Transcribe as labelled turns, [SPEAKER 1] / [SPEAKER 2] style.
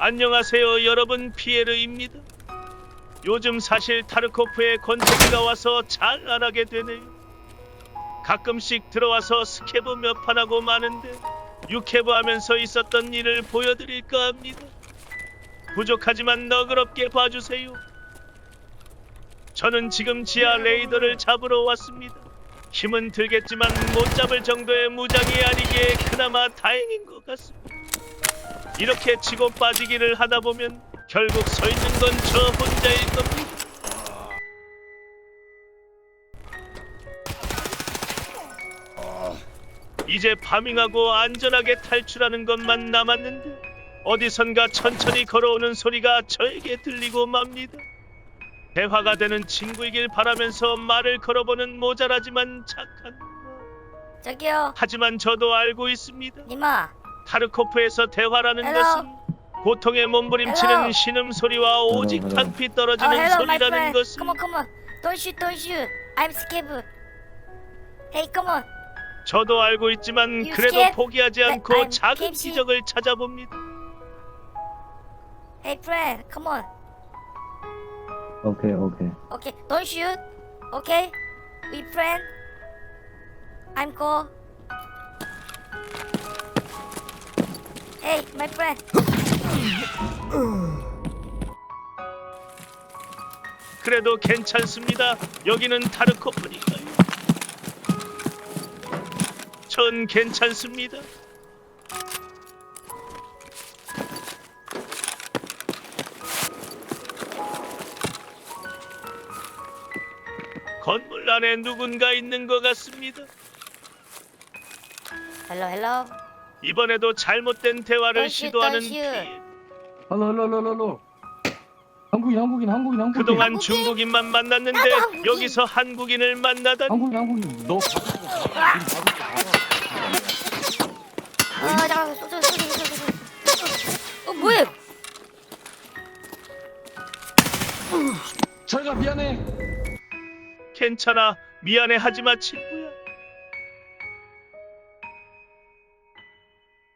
[SPEAKER 1] 안녕하세요 여러분 피에르입니다. 요즘 사실 타르코프에 권태기가 와서 잘 안 하게 되네요. 가끔씩 들어와서 스케브 몇 판 하고 마는데 유캐브 하면서 있었던 일을 보여드릴까 합니다. 부족하지만 너그럽게 봐주세요. 저는 지금 지하 레이더를 잡으러 왔습니다. 힘은 들겠지만 못 잡을 정도의 무장이 아니기에 그나마 다행인 것 같습니다. 이렇게 치고 빠지기를 하다 보면 결국 서 있는 건 저 혼자일 겁니다. 이제 파밍하고 안전하게 탈출하는 것만 남았는데 어디선가 천천히 걸어오는 소리가 저에게 들리고 맙니다. 대화가 되는 친구이길 바라면서 말을 걸어보는 모자라지만 착한 마.
[SPEAKER 2] 저기요
[SPEAKER 1] 하지만 저도 알고 있습니다.
[SPEAKER 2] 니마
[SPEAKER 1] 타르코프에서 대화라는
[SPEAKER 2] Hello.
[SPEAKER 1] 것은 고통에 몸부림치는
[SPEAKER 2] Hello.
[SPEAKER 1] 신음 소리와 오직
[SPEAKER 3] hello.
[SPEAKER 1] 탄피
[SPEAKER 2] Oh
[SPEAKER 1] 떨어지는
[SPEAKER 2] hello my
[SPEAKER 1] 소리라는
[SPEAKER 2] friend
[SPEAKER 1] 것을
[SPEAKER 2] Come on come on Don't shoot don't shoot I'm scared Hey come on
[SPEAKER 1] 저도 알고 있지만
[SPEAKER 2] You
[SPEAKER 1] 그래도
[SPEAKER 2] scared?
[SPEAKER 1] 포기하지
[SPEAKER 2] But
[SPEAKER 1] 않고
[SPEAKER 2] I'm
[SPEAKER 1] 작은
[SPEAKER 2] kimchi.
[SPEAKER 1] 기적을 찾아봅니다.
[SPEAKER 2] Hey friend come on
[SPEAKER 3] 오케이 오케이
[SPEAKER 2] Okay don't shoot Okay We friend I'm go Hey my friend
[SPEAKER 1] 그래도 괜찮습니다. 여기는 타르코프니까요. 전 괜찮습니다. 건물 안에 누군가 있는 것 같습니다.
[SPEAKER 2] Hello hello
[SPEAKER 1] 이번에도 잘못된 대화를
[SPEAKER 2] 던시,
[SPEAKER 1] 시도하는
[SPEAKER 2] 던시.
[SPEAKER 1] 피해.
[SPEAKER 3] 할로 할로 할로 할로 한국인 한국인 한국인 한국인
[SPEAKER 1] 그동안
[SPEAKER 2] 한국인?
[SPEAKER 1] 중국인만 만났는데
[SPEAKER 2] 나도 한국인.
[SPEAKER 1] 여기서 한국인을 만나다니
[SPEAKER 3] 한국인 한국인 너
[SPEAKER 2] 아 잠깐 쏘쏘 쏘쏘 쏘쏘 어 뭐야
[SPEAKER 3] 철가 미안해
[SPEAKER 1] 괜찮아 미안해 하지마 친구